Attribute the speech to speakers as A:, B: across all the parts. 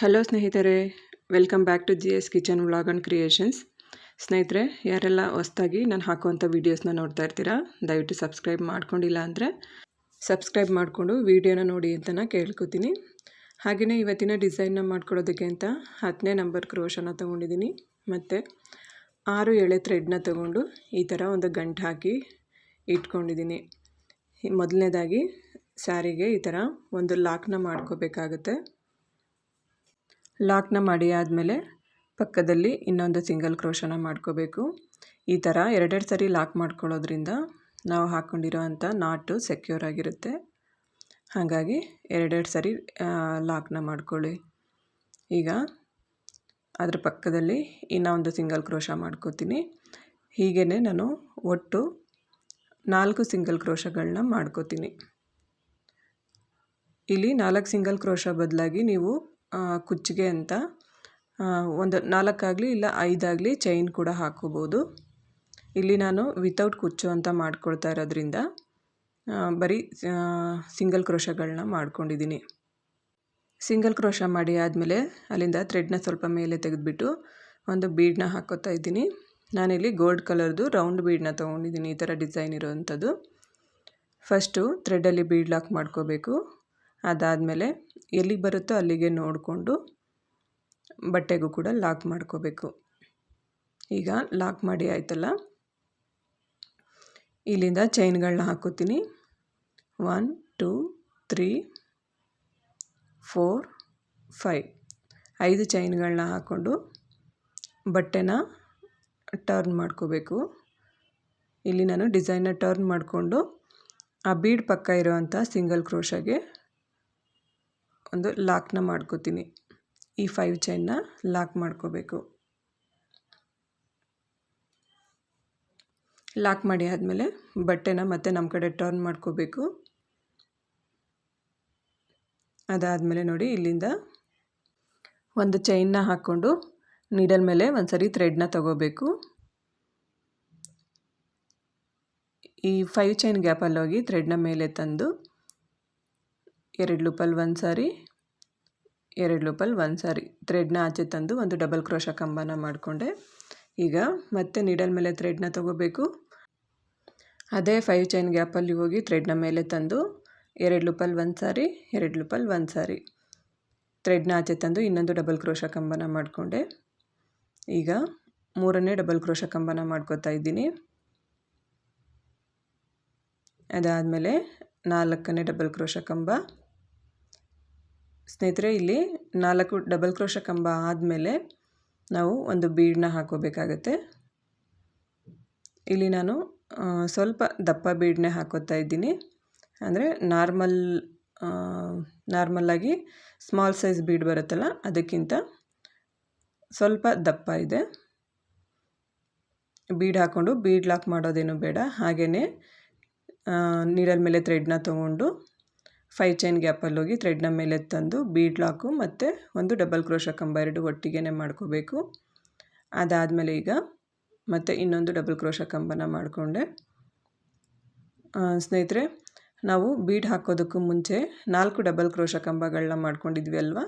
A: Hello ಸ್ನೇಹಿತರೆ. Welcome back to G S kitchen vlog and creations ಸ್ನೇಹಿತರೆ, ಯಾರೆಲ್ಲ ಹೊಸ್ದಾಗಿ ನಾನು ಹಾಕುವಂಥ ವೀಡಿಯೋಸ್ನ ನೋಡ್ತಾ ಇರ್ತೀರಾ, ದಯವಿಟ್ಟು ಸಬ್ಸ್ಕ್ರೈಬ್ ಮಾಡ್ಕೊಂಡಿಲ್ಲ ಅಂದರೆ ಸಬ್ಸ್ಕ್ರೈಬ್ ಮಾಡಿಕೊಂಡು ವೀಡಿಯೋನ ನೋಡಿ ಅಂತ ನಾನು ಕೇಳ್ಕೊತೀನಿ. ಹಾಗೆಯೇ ಇವತ್ತಿನ ಡಿಸೈನ್ನ ಮಾಡ್ಕೊಡೋದಕ್ಕೆ ಅಂತ ಹತ್ತನೇ ನಂಬರ್ ಕ್ರೋಶನ ತೊಗೊಂಡಿದ್ದೀನಿ. ಮತ್ತು ಆರು ಎಳೆ ಥ್ರೆಡ್ನ ತೊಗೊಂಡು ಈ ಥರ ಒಂದು ಗಂಟು ಹಾಕಿ ಇಟ್ಕೊಂಡಿದ್ದೀನಿ. ಮೊದಲನೇದಾಗಿ ಸ್ಯಾರಿಗೆ ಈ ಥರ ಒಂದು ಲಾಕ್ನ ಮಾಡ್ಕೋಬೇಕಾಗುತ್ತೆ. ಲಾಕ್ನ ಮಾಡಿ ಆದಮೇಲೆ ಪಕ್ಕದಲ್ಲಿ ಇನ್ನೊಂದು ಸಿಂಗಲ್ ಕ್ರೋಶನ ಮಾಡ್ಕೋಬೇಕು. ಈ ಥರ ಎರಡೆರಡು ಸರಿ ಲಾಕ್ ಮಾಡ್ಕೊಳ್ಳೋದ್ರಿಂದ ನಾವು ಹಾಕ್ಕೊಂಡಿರೋ ಅಂಥ ನಾಟು ಸೆಕ್ಯೂರ್ ಆಗಿರುತ್ತೆ. ಹಾಗಾಗಿ ಎರಡೆರಡು ಸರಿ ಲಾಕ್ನ ಮಾಡ್ಕೊಳ್ಳಿ. ಈಗ ಅದರ ಪಕ್ಕದಲ್ಲಿ ಇನ್ನೊಂದು ಸಿಂಗಲ್ ಕ್ರೋಶ ಮಾಡ್ಕೋತೀನಿ. ಹೀಗೇ ನಾನು ಒಟ್ಟು ನಾಲ್ಕು ಸಿಂಗಲ್ ಕ್ರೋಶಗಳನ್ನ ಮಾಡ್ಕೋತೀನಿ. ಇಲ್ಲಿ ನಾಲ್ಕು ಸಿಂಗಲ್ ಕ್ರೋಶ ಬದಲಾಗಿ ನೀವು ಕುಚ್ಚಿಗೆ ಅಂತ. ಒಂದು ನಾಲ್ಕಾಗಲಿ ಇಲ್ಲ ಐದಾಗಲಿ ಚೈನ್ ಕೂಡ ಹಾಕೋಬೋದು ಇಲ್ಲಿ ನಾನು ವಿತೌಟ್ ಕುಚ್ಚು ಅಂತ ಮಾಡ್ಕೊಳ್ತಾ ಇರೋದ್ರಿಂದ ಬರೀ ಸಿಂಗಲ್ ಕ್ರೋಶಗಳನ್ನ ಮಾಡ್ಕೊಂಡಿದ್ದೀನಿ. ಸಿಂಗಲ್ ಕ್ರೋಶ ಮಾಡಿ ಆದಮೇಲೆ ಅಲ್ಲಿಂದ ಥ್ರೆಡ್ನ ಸ್ವಲ್ಪ ಮೇಲೆ ತೆಗೆದುಬಿಟ್ಟು ಒಂದು ಬೀಡನ್ನ ಹಾಕೋತಾ ಇದ್ದೀನಿ. ನಾನಿಲ್ಲಿ ಗೋಲ್ಡ್ ಕಲರ್ದು ರೌಂಡ್ ಬೀಡನ್ನ ತೊಗೊಂಡಿದ್ದೀನಿ, ಈ ಥರ ಡಿಸೈನ್ ಇರೋವಂಥದ್ದು ಫಸ್ಟು ಥ್ರೆಡ್ಡಲ್ಲಿ ಬೀಡ್ ಲಾಕ್ ಮಾಡ್ಕೋಬೇಕು. ಅದಾದಮೇಲೆ ಎಲ್ಲಿಗೆ ಬರುತ್ತೋ ಅಲ್ಲಿಗೆ ನೋಡಿಕೊಂಡು ಬಟ್ಟೆಗೂ ಕೂಡ ಲಾಕ್ ಮಾಡ್ಕೋಬೇಕು. ಈಗ ಲಾಕ್ ಮಾಡಿ ಆಯ್ತಲ್ಲ? ಇಲ್ಲಿಂದ ಚೈನ್ಗಳನ್ನ ಹಾಕೋತೀನಿ. One, two, three, four, five. ಐದು ಚೈನ್ಗಳನ್ನ ಹಾಕ್ಕೊಂಡು ಬಟ್ಟೆನ ಟರ್ನ್ ಮಾಡ್ಕೋಬೇಕು. ಇಲ್ಲಿ ನಾನು ಡಿಸೈನ್ನ ಟರ್ನ್ ಮಾಡಿಕೊಂಡು ಆ ಬೀಡ್ ಪಕ್ಕ ಇರೋವಂಥ ಸಿಂಗಲ್ ಕ್ರೋಶಗೆ ಒಂದು ಲಾಕ್ನ ಮಾಡ್ಕೋತೀನಿ. ಈ ಫೈವ್ ಚೈನ್ನ ಲಾಕ್ ಮಾಡ್ಕೋಬೇಕು. ಲಾಕ್ ಮಾಡಿ ಆದಮೇಲೆ ಬಟ್ಟೆನ ಮತ್ತೆ ನಮ್ಮ ಕಡೆ ಟರ್ನ್ ಮಾಡ್ಕೋಬೇಕು. ಅದಾದಮೇಲೆ ನೋಡಿ ಇಲ್ಲಿಂದ ಒಂದು ಚೈನ್ನ ಹಾಕ್ಕೊಂಡು ನೀಡಲ್ ಮೇಲೆ ಒಂದು ಸರಿ ಥ್ರೆಡ್ನ ತಗೋಬೇಕು. ಈ ಫೈವ್ ಚೈನ್ ಗ್ಯಾಪಲ್ಲಿ ಹೋಗಿ ಥ್ರೆಡ್ನ ಮೇಲೆ ತಂದು ಎರಡು ಲೂಪಲ್ಲಿ ಒಂದು ಸಾರಿ, ಎರಡು ಲೂಪಲ್ಲಿ ಒಂದು ಸಾರಿ. ಥ್ರೆಡ್ನ ಆಚೆ ತಂದು ಒಂದು ಡಬಲ್ ಕ್ರೋಶ ಕಂಬನ ಮಾಡಿಕೊಂಡೆ. ಈಗ ಮತ್ತೆ ನೀಡಲ್ ಮೇಲೆ ಥ್ರೆಡ್ನ ತೊಗೋಬೇಕು. ಅದೇ ಫೈವ್ ಚೈನ್ ಗ್ಯಾಪಲ್ಲಿ ಹೋಗಿ ಥ್ರೆಡ್ನ ಮೇಲೆ ತಂದು ಎರಡು ಲೂಪಲ್ಲಿ ಒಂದು ಸಾರಿ, ಎರಡು ಲೂಪಲ್ಲಿ ಒಂದು ಸಾರಿ. ಥ್ರೆಡ್ನ ಆಚೆ ತಂದು ಇನ್ನೊಂದು ಡಬಲ್ ಕ್ರೋಶ ಕಂಬನ ಮಾಡಿಕೊಂಡೆ. ಈಗ ಮೂರನೇ ಡಬಲ್ ಕ್ರೋಶ ಕಂಬನ ಮಾಡ್ಕೋತಾ ಇದ್ದೀನಿ. ಅದಾದಮೇಲೆ ನಾಲ್ಕನೇ ಡಬಲ್ ಕ್ರೋಶ ಕಂಬ. ಸ್ನೇಹಿತರೆ, ಇಲ್ಲಿ ನಾಲ್ಕು ಡಬಲ್ ಕ್ರೋಶ ಕಂಬ ಆದಮೇಲೆ ನಾವು ಒಂದು ಬೀಡನ್ನ ಹಾಕೋಬೇಕಾಗತ್ತೆ ಇಲ್ಲಿ ನಾನು ಸ್ವಲ್ಪ ದಪ್ಪ ಬೀಡನ್ನೇ ಹಾಕೋತಾ ಇದ್ದೀನಿ. ಅಂದರೆ ನಾರ್ಮಲ್ ನಾರ್ಮಲ್ಲಾಗಿ ಸ್ಮಾಲ್ ಸೈಜ್ ಬೀಡ್ ಬರುತ್ತಲ್ಲ, ಅದಕ್ಕಿಂತ ಸ್ವಲ್ಪ ದಪ್ಪ ಇದೆ. ಬೀಡ್ ಹಾಕ್ಕೊಂಡು, ಬೀಡ್ ಲಾಕ್ ಮಾಡೋದೇನು ಬೇಡ. ಹಾಗೆಯೇ ನೀರಲ್ಲಿ ಮೇಲೆ ಥ್ರೆಡ್ನ ತೊಗೊಂಡು ಫೈವ್ ಚೈನ್ ಗ್ಯಾಪಲ್ಲಿ ಹೋಗಿ ಥ್ರೆಡ್ನ ಮೇಲೆ ತಂದು ಬೀಡ್ ಲಾಕು ಮತ್ತು ಒಂದು ಡಬಲ್ ಕ್ರೋಶ ಕಂಬ ಎರಡು ಒಟ್ಟಿಗೆ ಮಾಡ್ಕೋಬೇಕು. ಅದಾದಮೇಲೆ ಈಗ ಮತ್ತು ಇನ್ನೊಂದು ಡಬಲ್ ಕ್ರೋಶ ಕಂಬನ ಮಾಡಿಕೊಂಡೆ. ಸ್ನೇಹಿತರೆ, ನಾವು ಬೀಡ್ ಹಾಕೋದಕ್ಕೂ ಮುಂಚೆ ನಾಲ್ಕು ಡಬಲ್ ಕ್ರೋಶ ಕಂಬಗಳನ್ನ ಮಾಡ್ಕೊಂಡಿದ್ವಿ ಅಲ್ವಾ?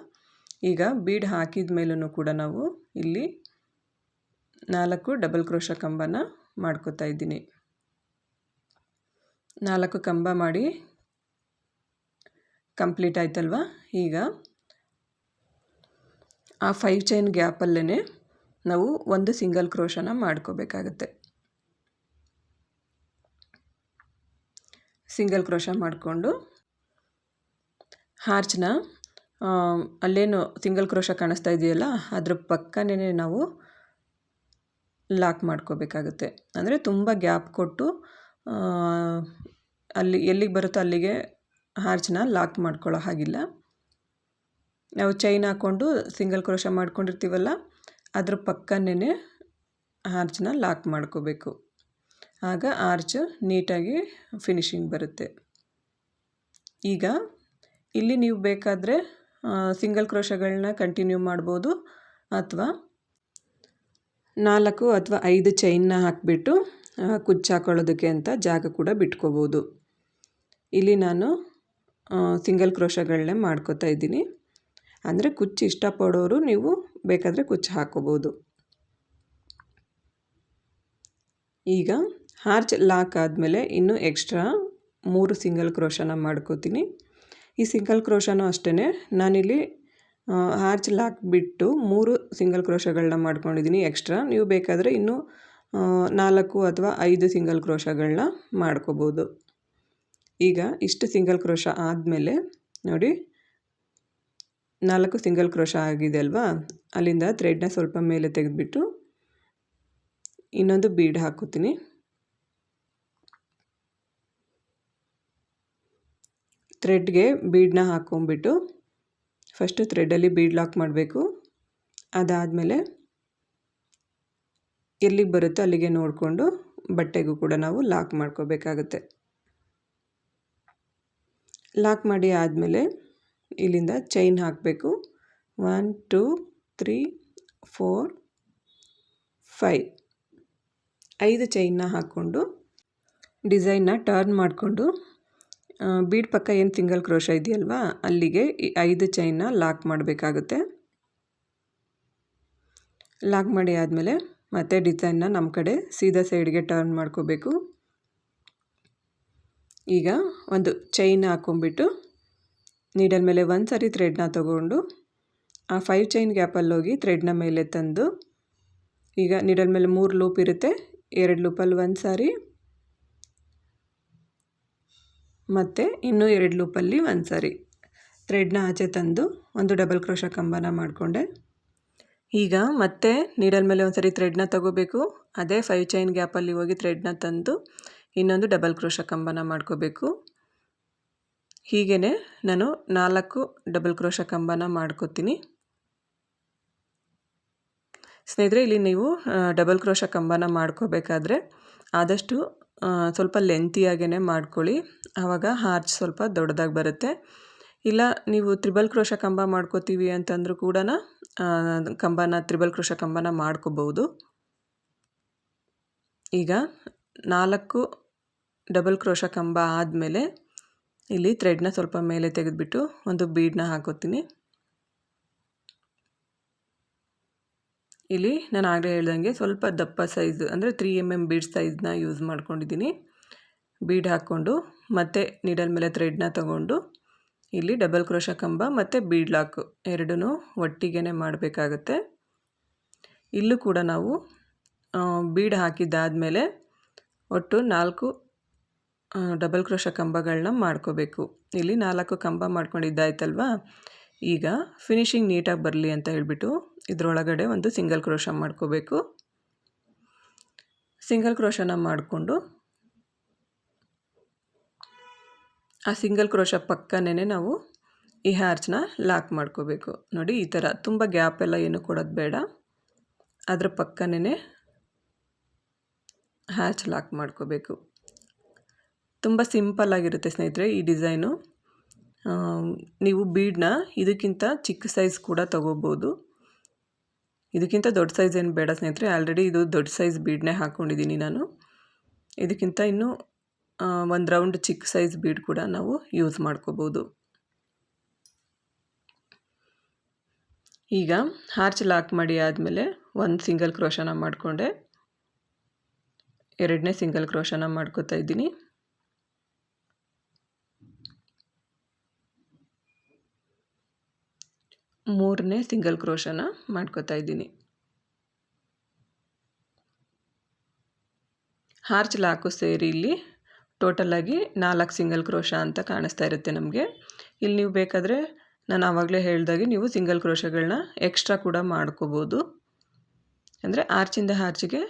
A: ಈಗ ಬೀಡ್ ಹಾಕಿದ ಮೇಲೂ ಕೂಡ ನಾವು ಇಲ್ಲಿ ನಾಲ್ಕು ಡಬಲ್ ಕ್ರೋಶ ಕಂಬನ ಮಾಡ್ಕೋತಾ ಇದ್ದೀನಿ. ನಾಲ್ಕು ಕಂಬ ಮಾಡಿ ಕಂಪ್ಲೀಟ್ ಆಯ್ತಲ್ವ? ಈಗ ಆ ಫೈವ್ ಚೈನ್ ಗ್ಯಾಪಲ್ಲೇ ನಾವು ಒಂದು ಸಿಂಗಲ್ ಕ್ರೋಶನ ಮಾಡ್ಕೋಬೇಕಾಗತ್ತೆ. ಸಿಂಗಲ್ ಕ್ರೋಶ ಮಾಡಿಕೊಂಡು ಹಾರ್ಚ್ನ ಅಲ್ಲೇನು ಸಿಂಗಲ್ ಕ್ರೋಶ ಕಾಣಿಸ್ತಾ ಇದೆಯಲ್ಲ, ಅದ್ರ ಪಕ್ಕನೇ ನಾವು ಲಾಕ್ ಮಾಡ್ಕೋಬೇಕಾಗುತ್ತೆ. ಅಂದರೆ ತುಂಬ ಗ್ಯಾಪ್ ಕೊಟ್ಟು ಅಲ್ಲಿ ಎಲ್ಲಿಗೆ ಬರುತ್ತೋ ಅಲ್ಲಿಗೆ ಹಾರ್ಚನ್ನ ಲಾಕ್ ಮಾಡ್ಕೊಳ್ಳೋ ಹಾಗಿಲ್ಲ. ನಾವು ಚೈನ್ ಹಾಕ್ಕೊಂಡು ಸಿಂಗಲ್ ಕ್ರೋಶ ಮಾಡ್ಕೊಂಡಿರ್ತೀವಲ್ಲ, ಅದ್ರ ಪಕ್ಕನೇ ಹಾರ್ಚನ್ನ ಲಾಕ್ ಮಾಡ್ಕೋಬೇಕು. ಆಗ ಆರ್ಚ್ ನೀಟಾಗಿ ಫಿನಿಶಿಂಗ್ ಬರುತ್ತೆ. ಈಗ ಇಲ್ಲಿ ನೀವು ಬೇಕಾದರೆ ಸಿಂಗಲ್ ಕ್ರೋಶಗಳನ್ನ ಕಂಟಿನ್ಯೂ ಮಾಡ್ಬೋದು, ಅಥವಾ ನಾಲ್ಕು ಅಥವಾ ಐದು ಚೈನ್ನ ಹಾಕಿಬಿಟ್ಟು ಕುಚ್ಚು ಹಾಕೊಳ್ಳೋದಕ್ಕೆ ಅಂತ ಜಾಗ ಕೂಡ ಬಿಟ್ಕೋಬೋದು. ಇಲ್ಲಿ ನಾನು ಸಿಂಗಲ್ ಕ್ರೋಶಗಳನ್ನೇ ಮಾಡ್ಕೋತಾ ಇದ್ದೀನಿ. ಅಂದರೆ ಕುಚ್ಚು ಇಷ್ಟಪಡೋರು ನೀವು ಬೇಕಾದರೆ ಕುಚ್ಚು ಹಾಕೋಬೋದು. ಈಗ ಹಾರ್ಚ್ ಲಾಕ್ ಆದಮೇಲೆ ಇನ್ನೂ ಎಕ್ಸ್ಟ್ರಾ ಮೂರು ಸಿಂಗಲ್ ಕ್ರೋಶನ ಮಾಡ್ಕೋತೀನಿ. ಈ ಸಿಂಗಲ್ ಕ್ರೋಶನೂ ಅಷ್ಟೇ ನಾನಿಲ್ಲಿ ಹಾರ್ಚ್ ಲಾಕ್ ಬಿಟ್ಟು ಮೂರು ಸಿಂಗಲ್ ಕ್ರೋಶಗಳನ್ನ ಮಾಡ್ಕೊಂಡಿದ್ದೀನಿ ಎಕ್ಸ್ಟ್ರಾ. ನೀವು ಬೇಕಾದರೆ ಇನ್ನೂ ನಾಲ್ಕು ಅಥವಾ ಐದು ಸಿಂಗಲ್ ಕ್ರೋಶಗಳನ್ನ ಮಾಡ್ಕೋಬೋದು. ಈಗ ಇಷ್ಟು ಸಿಂಗಲ್ ಕ್ರೋಶ ಆದಮೇಲೆ ನೋಡಿ, ನಾಲ್ಕು ಸಿಂಗಲ್ ಕ್ರೋಶ ಆಗಿದೆ ಅಲ್ವಾ? ಅಲ್ಲಿಂದ ಥ್ರೆಡ್ನ ಸ್ವಲ್ಪ ಮೇಲೆ ತೆಗೆದುಬಿಟ್ಟು ಇನ್ನೊಂದು ಬೀಡ್ ಹಾಕೋತೀನಿ ಥ್ರೆಡ್ಗೆ ಬೀಡನ್ನ ಹಾಕ್ಕೊಂಬಿಟ್ಟು ಫಸ್ಟು ಥ್ರೆಡಲ್ಲಿ ಬೀಡ್ ಲಾಕ್ ಮಾಡಬೇಕು. ಅದಾದಮೇಲೆ ಎಲ್ಲಿಗೆ ಬರುತ್ತೋ ಅಲ್ಲಿಗೆ ನೋಡಿಕೊಂಡು ಬಟ್ಟೆಗೂ ಕೂಡ ನಾವು ಲಾಕ್ ಮಾಡ್ಕೋಬೇಕಾಗತ್ತೆ. ಲಾಕ್ ಮಾಡಿ ಆದಮೇಲೆ ಇಲ್ಲಿಂದ ಚೈನ್ ಹಾಕಬೇಕು. One, two, three, four, five. ಐದು ಚೈನ್ನ ಹಾಕ್ಕೊಂಡು ಡಿಸೈನ್ನ ಟರ್ನ್ ಮಾಡಿಕೊಂಡು ಬೀಡ್ ಪಕ್ಕ ಏನು ಸಿಂಗಲ್ ಕ್ರೋಶ ಇದೆಯಲ್ವಾ, ಅಲ್ಲಿಗೆ ಈ ಐದು ಚೈನ್ನ ಲಾಕ್ ಮಾಡಬೇಕಾಗುತ್ತೆ. ಲಾಕ್ ಮಾಡಿ ಆದಮೇಲೆ ಮತ್ತೆ ಡಿಸೈನ್ನ ನಮ್ಮ ಕಡೆ ಸೀದಾ ಸೈಡ್ಗೆ ಟರ್ನ್ ಮಾಡ್ಕೋಬೇಕು. ಈಗ ಒಂದು ಚೈನ್ ಹಾಕ್ಕೊಂಬಿಟ್ಟು ನೀಡಲ್ ಮೇಲೆ ಒಂದು ಸಾರಿ ಥ್ರೆಡ್ನ ತೊಗೊಂಡು ಆ ಫೈವ್ ಚೈನ್ ಗ್ಯಾಪಲ್ಲಿ ಹೋಗಿ ಥ್ರೆಡ್ನ ಮೇಲೆ ತಂದು ಈಗ ನೀಡಲ್ ಮೇಲೆ ಮೂರು ಲೂಪ್ ಇರುತ್ತೆ. ಎರಡು ಲೂಪಲ್ಲಿ ಒಂದು ಸಾರಿ ಮತ್ತು ಇನ್ನೂ ಎರಡು ಲೂಪಲ್ಲಿ ಒಂದು ಸಾರಿ ಥ್ರೆಡ್ನ ಆಚೆ ತಂದು ಒಂದು ಡಬಲ್ ಕ್ರೋಶ ಕಂಬನ ಮಾಡಿಕೊಂಡೆ. ಈಗ ಮತ್ತೆ ನೀಡಲ್ ಮೇಲೆ ಒಂದು ಸಾರಿ ಥ್ರೆಡ್ನ ತಗೋಬೇಕು. ಅದೇ ಫೈವ್ ಚೈನ್ ಗ್ಯಾಪಲ್ಲಿ ಹೋಗಿ ಥ್ರೆಡ್ನ ತಂದು ಇನ್ನೊಂದು ಡಬಲ್ ಕ್ರೋಶ ಕಂಬನ ಮಾಡ್ಕೋಬೇಕು. ಹೀಗೇ ನಾನು ನಾಲ್ಕು ಡಬಲ್ ಕ್ರೋಶ ಕಂಬನ ಮಾಡ್ಕೋತೀನಿ. ಸ್ನೇಹಿತರೆ, ಇಲ್ಲಿ ನೀವು ಡಬಲ್ ಕ್ರೋಶ ಕಂಬನ ಮಾಡ್ಕೋಬೇಕಾದ್ರೆ ಆದಷ್ಟು ಸ್ವಲ್ಪ ಲೆಂತಿಯಾಗೇ ಮಾಡ್ಕೊಳ್ಳಿ. ಆವಾಗ ಹಾರ್ಚ್ ಸ್ವಲ್ಪ ದೊಡ್ಡದಾಗಿ ಬರುತ್ತೆ. ಇಲ್ಲ, ನೀವು ತ್ರಿಬಲ್ ಕ್ರೋಶ ಕಂಬ ಮಾಡ್ಕೋತೀವಿ ಅಂತಂದ್ರೂ ಕೂಡ ಕಂಬನ, ತ್ರಿಬಲ್ ಕ್ರೋಶ ಕಂಬನ ಮಾಡ್ಕೋಬಹುದು. ಈಗ ನಾಲ್ಕು ಡಬಲ್ ಕ್ರೋಶ ಕಂಬ ಆದಮೇಲೆ ಇಲ್ಲಿ ಥ್ರೆಡ್ನ ಸ್ವಲ್ಪ ಮೇಲೆ ತೆಗೆದುಬಿಟ್ಟು ಒಂದು ಬೀಡನ್ನ ಹಾಕೋತೀನಿ. ಇಲ್ಲಿ ನಾನು ಆಗಲೇ ಹೇಳ್ದಂಗೆ ಸ್ವಲ್ಪ ದಪ್ಪ ಸೈಜ್ ಅಂದರೆ ತ್ರೀ ಎಂ ಎಂ ಬೀಡ್ ಸೈಜ್ನ ಯೂಸ್ ಮಾಡ್ಕೊಂಡಿದ್ದೀನಿ. ಬೀಡ್ ಹಾಕ್ಕೊಂಡು ಮತ್ತೆ ನೀಡಲ್ ಮೇಲೆ ಥ್ರೆಡ್ನ ತಗೊಂಡು ಇಲ್ಲಿ ಡಬಲ್ ಕ್ರೋಶ ಕಂಬ ಮತ್ತು ಬೀಡ್ ಲಾಕು ಎರಡೂ ಒಟ್ಟಿಗೆ ಮಾಡಬೇಕಾಗತ್ತೆ. ಇಲ್ಲೂ ಕೂಡ ನಾವು ಬೀಡ್ ಹಾಕಿದ್ದಾದಮೇಲೆ ಒಟ್ಟು ನಾಲ್ಕು ಡಬಲ್ ಕ್ರೋಶ ಕಂಬಗಳನ್ನ ಮಾಡ್ಕೋಬೇಕು. ಇಲ್ಲಿ ನಾಲ್ಕು ಕಂಬ ಮಾಡ್ಕೊಂಡಿದ್ದಾಯ್ತಲ್ವಾ? ಈಗ ಫಿನಿಶಿಂಗ್ ನೀಟಾಗಿ ಬರಲಿ ಅಂತ ಹೇಳಿಬಿಟ್ಟು ಇದರೊಳಗಡೆ ಒಂದು ಸಿಂಗಲ್ ಕ್ರೋಶ ಮಾಡ್ಕೋಬೇಕು. ಸಿಂಗಲ್ ಕ್ರೋಶನ ಮಾಡಿಕೊಂಡು ಆ ಸಿಂಗಲ್ ಕ್ರೋಶ ಪಕ್ಕನೇ ನಾವು ಈ ಹ್ಯಾರ್ಚ್ನ ಲಾಕ್ ಮಾಡ್ಕೋಬೇಕು. ನೋಡಿ, ಈ ಥರ ತುಂಬ ಗ್ಯಾಪ್ ಎಲ್ಲ ಏನು ಕೊಡೋದು ಬೇಡ. ಅದರ ಪಕ್ಕನೇ ಹ್ಯಾಚ್ ಲಾಕ್ ಮಾಡ್ಕೋಬೇಕು. ತುಂಬ ಸಿಂಪಲ್ ಆಗಿರುತ್ತೆ ಸ್ನೇಹಿತರೆ ಈ ಡಿಸೈನು. ನೀವು ಬೀಡನ್ನ ಇದಕ್ಕಿಂತ ಚಿಕ್ಕ ಸೈಜ್ ಕೂಡ ತೊಗೋಬೋದು. ಇದಕ್ಕಿಂತ ದೊಡ್ಡ ಸೈಜ್ ಏನು ಬೇಡ ಸ್ನೇಹಿತರೆ, ಆಲ್ರೆಡಿ ಇದು ದೊಡ್ಡ ಸೈಜ್ ಬೀಡ್ನೇ ಹಾಕ್ಕೊಂಡಿದ್ದೀನಿ ನಾನು. ಇದಕ್ಕಿಂತ ಇನ್ನೂ ಒಂದು ರೌಂಡ್ ಚಿಕ್ಕ ಸೈಜ್ ಬೀಡ್ ಕೂಡ ನಾವು ಯೂಸ್ ಮಾಡ್ಕೋಬೋದು. ಈಗ ಹಾರ್ಚ್ ಲಾಕ್ ಮಾಡಿ ಆದಮೇಲೆ ಒಂದು ಸಿಂಗಲ್ ಕ್ರೋಶನ ಮಾಡಿಕೊಂಡೆ. ಎರಡನೇ ಸಿಂಗಲ್ ಕ್ರೋಶನ ಮಾಡ್ಕೋತಾ ಇದ್ದೀನಿ. ಮೂರನೇ ಸಿಂಗಲ್ ಕ್ರೋಶನ ಮಾಡ್ಕೋತಾ ಇದ್ದೀನಿ. ಹಾರ್ಚ್ ಲಾಕು ಸೇರಿ ಇಲ್ಲಿ ಟೋಟಲಾಗಿ ನಾಲ್ಕು ಸಿಂಗಲ್ ಕ್ರೋಶ ಅಂತ ಕಾಣಿಸ್ತಾ ಇರುತ್ತೆ ನಮಗೆ. ಇಲ್ಲಿ ನೀವು ಬೇಕಾದರೆ ನಾನು ಆವಾಗಲೇ ಹೇಳಿದಾಗೆ ನೀವು ಸಿಂಗಲ್ ಕ್ರೋಶಗಳನ್ನ ಎಕ್ಸ್ಟ್ರಾ ಕೂಡ ಮಾಡ್ಕೋಬೋದು. ಅಂದರೆ ಆರ್ಚಿಂದ ಹಾರ್ಚಿಗೆ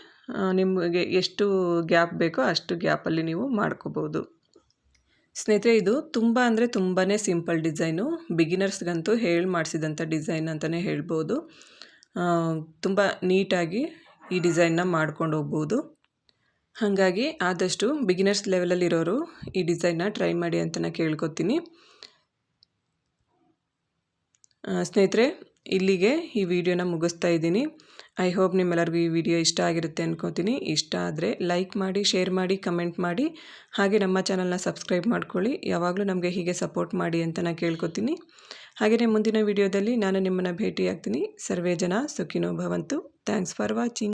A: ನಿಮಗೆ ಎಷ್ಟು ಗ್ಯಾಪ್ ಬೇಕೋ ಅಷ್ಟು ಗ್ಯಾಪಲ್ಲಿ ನೀವು ಮಾಡ್ಕೋಬೋದು. ಸ್ನೇಹಿತರೆ, ಇದು ತುಂಬ ಅಂದರೆ ತುಂಬಾ ಸಿಂಪಲ್ ಡಿಸೈನು. ಬಿಗಿನರ್ಸ್ಗಂತೂ ಹೇಳಿ ಮಾಡಿಸಿದಂಥ ಡಿಸೈನ್ ಅಂತಲೇ ಹೇಳ್ಬೋದು. ತುಂಬ ನೀಟಾಗಿ ಈ ಡಿಸೈನ್ನ ಮಾಡ್ಕೊಂಡು ಹೋಗ್ಬೋದು. ಹಾಗಾಗಿ ಆದಷ್ಟು ಬಿಗಿನರ್ಸ್ ಲೆವೆಲಲ್ಲಿರೋರು ಈ ಡಿಸೈನ್ನ ಟ್ರೈ ಮಾಡಿ ಅಂತ ನಾನು ಕೇಳ್ಕೊತೀನಿ ಸ್ನೇಹಿತರೆ, ಇಲ್ಲಿಗೆ ಈ ವಿಡಿಯೋನ ಮುಗಿಸ್ತಾ ಇದ್ದೀನಿ. ಐ ಹೋಪ್ ನಿಮ್ಮೆಲ್ಲರಿಗೂ ಈ ವಿಡಿಯೋ ಇಷ್ಟ ಆಗಿರುತ್ತೆ ಅನ್ಕೋತೀನಿ. ಇಷ್ಟ ಆದರೆ ಲೈಕ್ ಮಾಡಿ ಶೇರ್ ಮಾಡಿ ಕಮೆಂಟ್ ಮಾಡಿ. ಹಾಗೆ ನಮ್ಮ ಚಾನಲ್ನ ಸಬ್ಸ್ಕ್ರೈಬ್ ಮಾಡ್ಕೊಳ್ಳಿ. ಯಾವಾಗಲೂ ನಮಗೆ ಹೀಗೆ ಸಪೋರ್ಟ್ ಮಾಡಿ ಅಂತ ನಾನು ಕೇಳ್ಕೊತೀನಿ. ಹಾಗೆಯೇ ಮುಂದಿನ ವಿಡಿಯೋದಲ್ಲಿ ನಾನು ನಿಮ್ಮನ್ನು ಭೇಟಿಯಾಗ್ತೀನಿ. ಸರ್ವೇ ಜನ ಸುಖಿನೋ ಭವಂತು. Thanks for watching